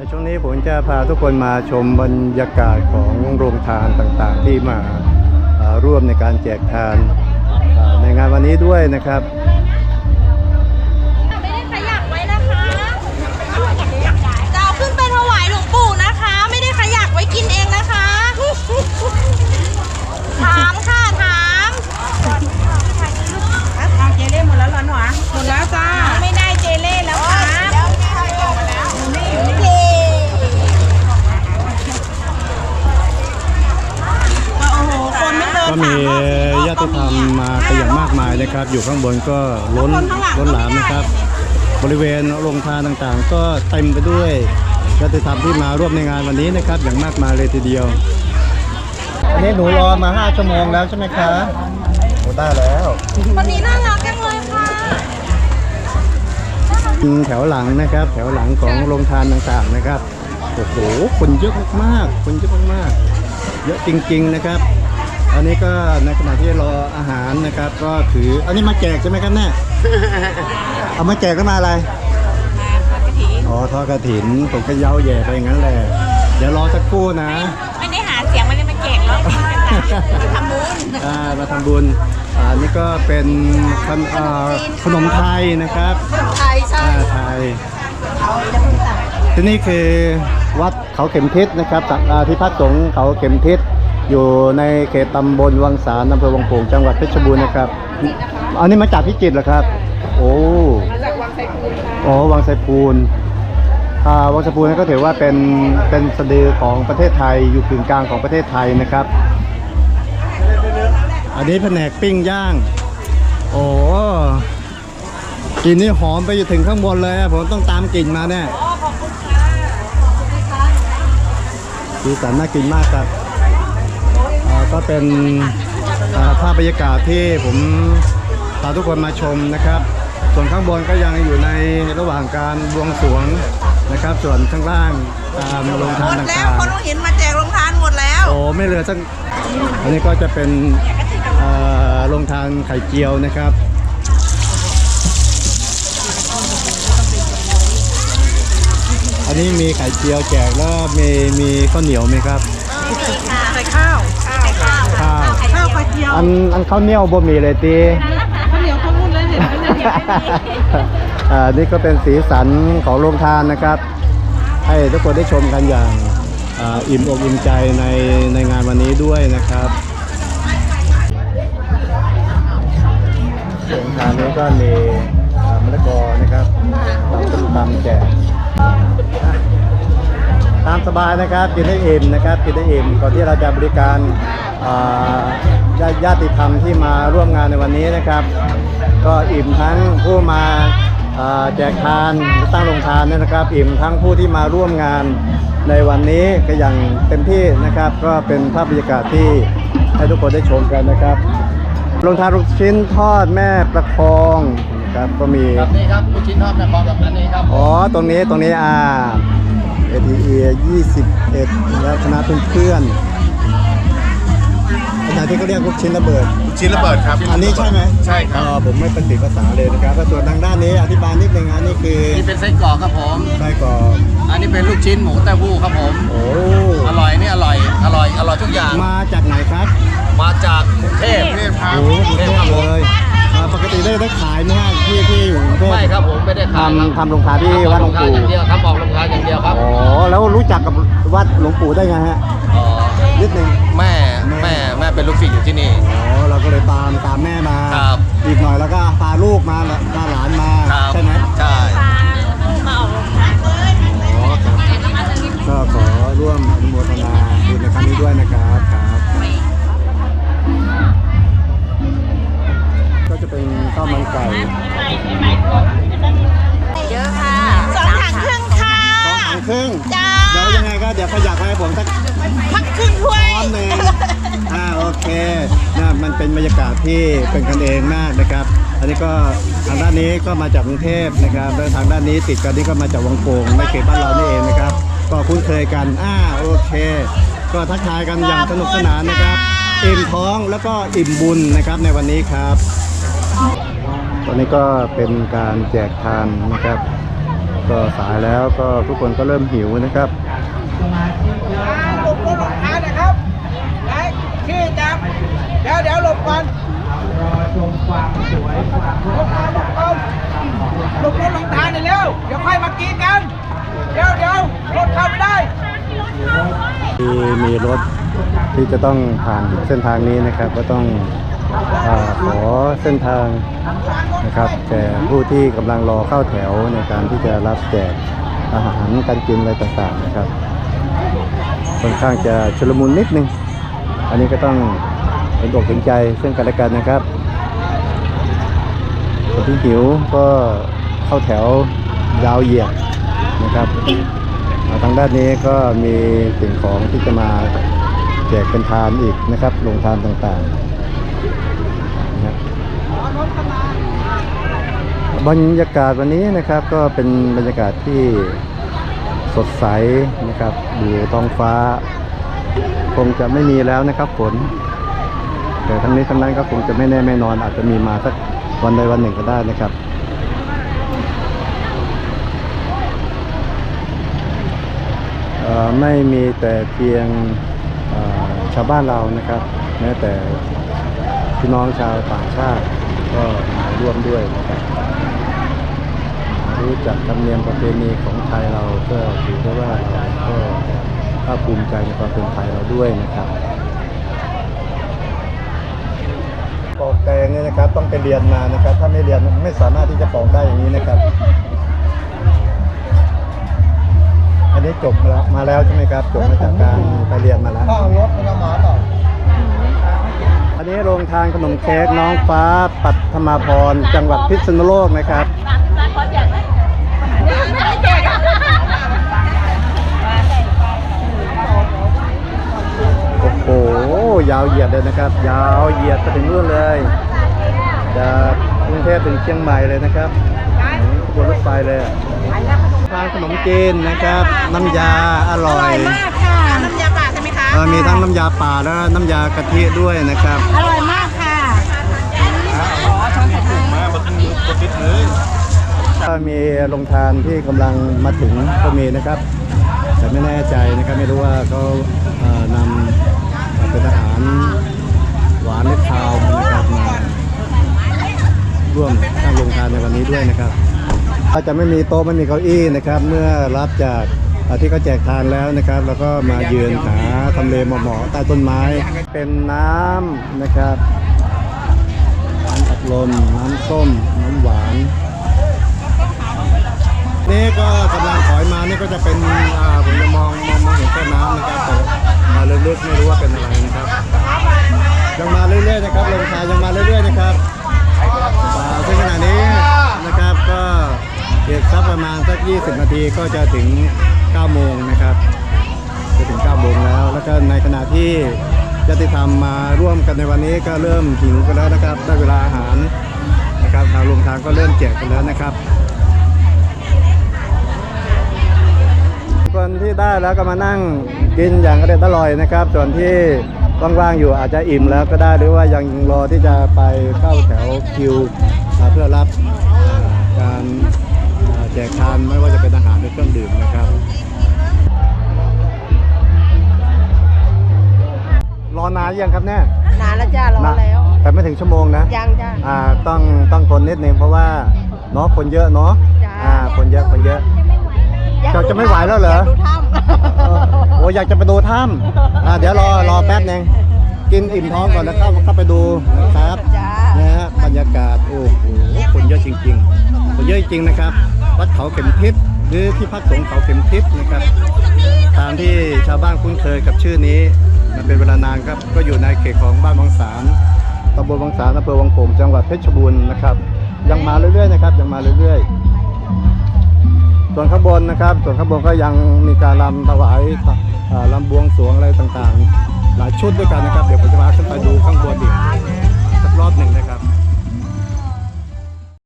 ในช่วงนี้ผมจะพาทุกคนมาชมบรรยากาศของโรงทานต่างๆ ที่มาร่วมในการแจกทานในงานวันนี้ด้วยนะครับ ไม่ได้ขยักไว้นะคะจะเอาขึ้นไปถวายหลวงปู่นะคะ ไม่ได้ขยักไว้กินเองนะคะ ถามค่ะถาม ทางเจเล่หมดแล้วเหรอหนูอะหมดแล้วจ้า ไม่ได้เจเล่แล้วครับเย้ โอ้โห คนไม่เดิน ก็มีญาติธรรมมากันอย่างมากมายนะครับ อยู่ข้างบนก็ล้นล้นหลามนะครับ บริเวณโรงทานต่างๆ ก็เต็มไปด้วยญาติธรรมที่มาร่วมในงานวันนี้นะครับ อย่างมากมายเลยทีเดียวอันนี้หนูรอมา 5 ชั่วโมงแล้วใช่ไหมคะโอ้ได้แล้ววันนี้น่ารักจังเลยค่ะแถวหลังนะครับ แถวหลังของโรงทานต่างๆนะครับ โอ้โห คนเยอะมากๆ คนเยอะมากๆ เยอะจริง ๆ นะครับ อันนี้ก็ในขณะที่รออาหารนะครับ ก็ถืออันนี้มาแจกใช่ไหมครับเนี่ยเอามาแจกก็มาอะไรอ๋อทอดกระถินผมก็เย้าแย่ไปอย่างนั้นแหละเดี๋ยวรอสักครู่นะ ไม่ได้หาเสียงไม่ได้มาเก่งแล้วทำบุญอ่ามาทำบุญอ่านี่ก็เป็นขนอ่าขนมไทยนะครับไทยใช่อ่าไทยที่นี่คือวัดเขาเข็มทิศนะครับสักอ่าที่พักสงฆ์เขาเข็มทิศ อยู่ในเขตตำบลวังสารอำเภอวังโป่งจังหวัดเพชรบูรณ์นะครับ อันนี้มาจากพิจิตรเหรอครับ โอ้จากวังไซพูนอ๋อวังไซพูนอ่าวังไซพูนก็ถือว่าเป็นเป็นสะดือของประเทศไทยอยู่กึ่งกลางของประเทศไทยนะครับ อันนี้แผนกปิ้งย่าง โอ้กลิ่นนี่หอมไปถึงข้างบนเลยอะผมต้องตามกลิ่นมาเนี่ยสีสันน่ากินมากครับอ่า ก็เป็นอ่าภาพบรรยากาศที่ผมพาทุกคนมาชมนะครับ ส่วนข้างบนก็ยังอยู่ในระหว่างการบวงสรวงนะครับ ส่วนข้างล่างตามโรงทานหมดแล้ต่าวงคนเห็นมาแจกโรงทานหมดแล้ว ๆ โอ้ไม่เหลือสักอันนี้ก็จะเป็นเอ่อโรงทานไข่เจียวนะครับ อันนี้มีไข่เจียวแจกแล้วมีมีข้าวเหนียวไหมครับใส่ข้าวข้าว ข้าวไข่เจียวอันอันข้าวเหนียวบ่มีเลยตี ข้าวเหนียวข้าวมุ้นเลยเห็นไหมเนี่ยอ่านี่ก็เป็นสีสันของโรงทานนะครับ ให้ทุกคนได้ชมกันอย่างอ่าอิ่มอกอิ่มใจในในงานวันนี้ด้วยนะครับโรงทานนี้ก็มีอ่ามะละกอนะครับตำส้มตำแจกอะตามสบายนะครับกินได้อิ่มนะครับกินได้อิ่มก่อนที่เราจะบริการ อ่าญาญาติธรรมที่มาร่วมงานในวันนี้นะครับ ก็อิ่มทั้งผู้มาอ่าแจกทานหรือตั้งโรงทานเนี่ยนะครับ อิ่มทั้งผู้ที่มาร่วมงานในวันนี้ก็อย่างเต็มที่นะครับ ก็เป็นภาพบรรยากาศที่ให้ทุกคนได้ชมกันนะครับโรงทานลูกชิ้นทอดแม่ประคองนะครับก็มีครับนี่ครับลูกชิ้นทอดนครกับอันนี้ครับอ๋อตรงนี้ตรงนี้อ่า ATE 21และคณะเพื่อนๆ ภาษาที่เขาเรียกลูกชิ้นระเบิด ชิ้นระเบิดครับอันนี้ใช่ไหมใช่ครับอ๋อผมไม่เป็นติดภาษาเลยนะครับแล้วส่วนทางด้านนี้อธิบายนิดนึงอันนี้คือนี่เป็นไส้กรอกครับผม ไส้กรอกอันนี้เป็นลูกชิ้นหมูเต้าหู้ครับผม โอ้อร่อยนี่อร่อย อร่อย อร่อยทุกอย่าง มาจากไหนครับมาจากกรุงเทพกรุงเทพครับโอ้กรุงเทพเลยอ่าปกติได้ได้ขายไหมฮะที่ที่อยู่กรุงเทพไม่ครับผมไม่ได้ขายครับทำทำโรงทานที่วัดหลวงทำโรทานปู่อย่างเดียวครับออกโรงทานอย่างเดียวครับ อ๋อแล้วรู้จักกับวัดหลวงปู่ได้ไงฮะ อ๋อ นิดนึงแม่ แม่แม่เป็นลูกศิษย์อยู่ที่นี่ อ๋อเราก็เลยตามตามแม่มา ครับอีกหน่อยแล้วก็พาลูกมาพาหลานมาครับใช่ไหมใช่มาออกโรงทานอ๋อครับก็ขอร่วมอนุโมทนาบุญในครั้งนี้ด้วยนะครับครับ ก็จะเป็นข้าวมันไก่เยอะค่ะสองถังครึ่งค่ะสองถังครึ่งจ้าเดี๋ ยวยังไงก็เดี๋ยวขยับให้ผมสักพักครึ่งถ้วยช้อนหนึ่งอ่าโอเคนะมันเป็นบรรยากาศที่เป็นกันเองมากนะครับ อันนี้ก็ทางด้านนี้ก็มาจากกรุงเทพนะครับแล้วทางด้านนี้ติดกันนี่ก็มาจากวังโป่งในเขตบ้านเรานี่เองนะครับ ก็คุ้นเคยกันอ่าโอเค ก็ทักทายกันอย่างสนุกสนานนะครับอิ่มท้องแล้วก็อิ่มบุญนะครับในวันนี้ครับตอนนี้ก็เป็นการแจกทานนะครับ ก็สายแล้วก็ทุกคนก็เริ่มหิวนะครับ หลบรถหลบทางนะครับไหนขี้จับเดี๋ยวเดี๋ยวหลบก่อนหลบก่อนหลบก่อนหลบรถหลบทางหน่อยเร็วเดี๋ยวค่อยมากินกัน เดี๋ยวเดี๋ยวรถเข้าไม่ได้มีมีรถที่จะต้องผ่านเส้นทางนี้นะครับ ก็ต้องอขอเส้นทางนะครับแก่ผู้ที่กำลังรอเข้าแถวในการที่จะรับแจกอาหารการกินอะไรต่างๆนะครับ ค่อนข้างจะชุลมุนนิดนึง อันนี้ก็ต้องเห็นอกเห็นใจซึ่งกันและกันนะครับคนที่หิวก็เข้าแถวยาวเหยียดนะครับทางด้านนี้ก็มีสิ่งของที่จะมาแจกเป็นทานอีกนะครับลงทานต่างๆนะบรรยากาศวันนี้นะครับก็เป็นบรรยากาศที่ สดใสนะครับดูท้องฟ้า คงจะไม่มีแล้วนะครับฝนแต่ทั้งนี้ทั้งนั้นก็คงจะไม่แน่ไม่นอน อาจจะมีมาสักวันใดวันหนึ่งก็ได้นะครับเอ่อไม่มีแต่เพียงชาวบ้านเรานะครับ แม้แต่พี่น้องชาวต่างชาติก็มาร่วมด้วยนะครับ รู้จักธรรมเนียมประเพณีของไทยเราก็ถือได้ว่าเราก็ภาคภูมิใจในความเป็นไทยเราด้วยนะครับปอกแตงเนี่ยนะครับต้องไปเรียนมานะครับ ถ้าไม่เรียนไม่สามารถที่จะปอกได้อย่างนี้นะครับ อันนี้จบมาแล้วมาแล้วใช่ไหมครับจบมาจากการไปเรียนมาแล้วข้าวรถมันมาต่ออันนี้โรงทานขนมเค้กน้องฟ้าปัทมาพรจังหวัดพิษณุโลกนะครับ ยาวเหยียดเลยนะครับ ยาวเหยียดไปถึงนู่นเลยจากกรุงเทพถึงเชียงใหม่เลยนะครับขบวนรถไฟเลยอะทานขนมจีนนะครับ น้ำยาอร่อยมากค่ะน้ำยาป่าใช่ไหมคะเอ่อมีทั้งน้ำยาป่าและน้ำยากะทิด้วยนะครับอร่อยมากค่ะก็มีโรงทานที่กำลังมาถึงก็มีนะครับ แต่ไม่แน่ใจนะครับไม่รู้ว่าเขาเอ่อนำ เป็นอาหารหวานหรือคาวนะครับมาร่วมตั้งโรงทานในวันนี้ด้วยนะครับก็จะไม่มีโต๊ะไม่มีเก้าอี้นะครับ เมื่อรับจากที่เขาแจกทานแล้วนะครับ แล้วก็มายืนหาทำเลเหมาะๆใต้ต้นไม้ เป็นน้ำนะครับน้ำอัดลมน้ำส้ม น้ำหวาน นี่ก็กำลังถอยมานี่ก็จะเป็นอ่าผมจะมองมองมองเห็นแค่น้ำนะครับแต่มาลึกๆไม่รู้ว่าเป็นอะไรนะครับ ยังมาเรื่อยๆนะครับลงทายยังมาเรื่อยๆนะครับอ่าซึ่งขณะนี้นะครับก็อีกสักประมาณสัก 20 นาทีก็จะถึง 9 โมงนะครับ จะถึง 9 โมงแล้ว แล้วก็ในขณะที่ญาติธรรมมาร่วมกันในวันนี้ก็เริ่มหิวกันแล้วนะครับ ได้เวลาอาหารนะครับทางโรงทานก็เริ่มแจกกันแล้วนะครับ ที่ได้แล้วก็มานั่งกินอย่างอร่อยอร่อยนะครับ ส่วนที่ว่างๆอยู่อาจจะอิ่มแล้วก็ได้หรือว่ายังรอที่จะไปเข้าแถวคิวอ่าเพื่อรับอ่าการอ่าแจกทานไม่ว่าจะเป็นอาหารหรือเครื่องดื่มนะครับ รอนานยังครับเนี่ยนานแล้วจ้ารอแล้ว แต่ไม่ถึงชั่วโมงนะยังจ้าอ่าต้องต้องทนนิดนึงเพราะว่าเนาะคนเยอะเนาะจ้าอ่าคนเยอะคนเยอะ จะจะไม่ไหวแล้วเหรอ ยากดูถ้เออโอ้อยากจะไปดูถ้ำอ่าเดี๋ยวรอรอแป๊บหนึงกินอิ่มท้องก่อนแล้วเข้าเข้าไปดูนะครับำจ้านะฮะบรรยากาศโอ้โหคนเยอะจริงๆคนเยอะจริงๆนะครับ วัดเขาเข็มทิศหรือที่พักสงฆ์เขาเข็มทิศนะครับตามที่ชาวบ้านคุ้นเคยกับชื่อนี้มันเป็นเวลานานครับก็อยู่ในเขตของบ้านวังสารตำบลวังสารอำเภอวังโป่งจังหวัดเพชรบูรณ์นะครับยังมาเรื่อยๆนะครับยังมาเรื่อยๆ ส่วนข้างบนนะครับ ส่วนข้างบนก็ยังมีการรำถวายลำลำบวงสรวงอะไรต่างๆ หลายชุดด้วยกันนะครับ เดี๋ยวผมจะพาขึ้นไปดูข้างบนอีกสักรอบหนึ่งนะครับ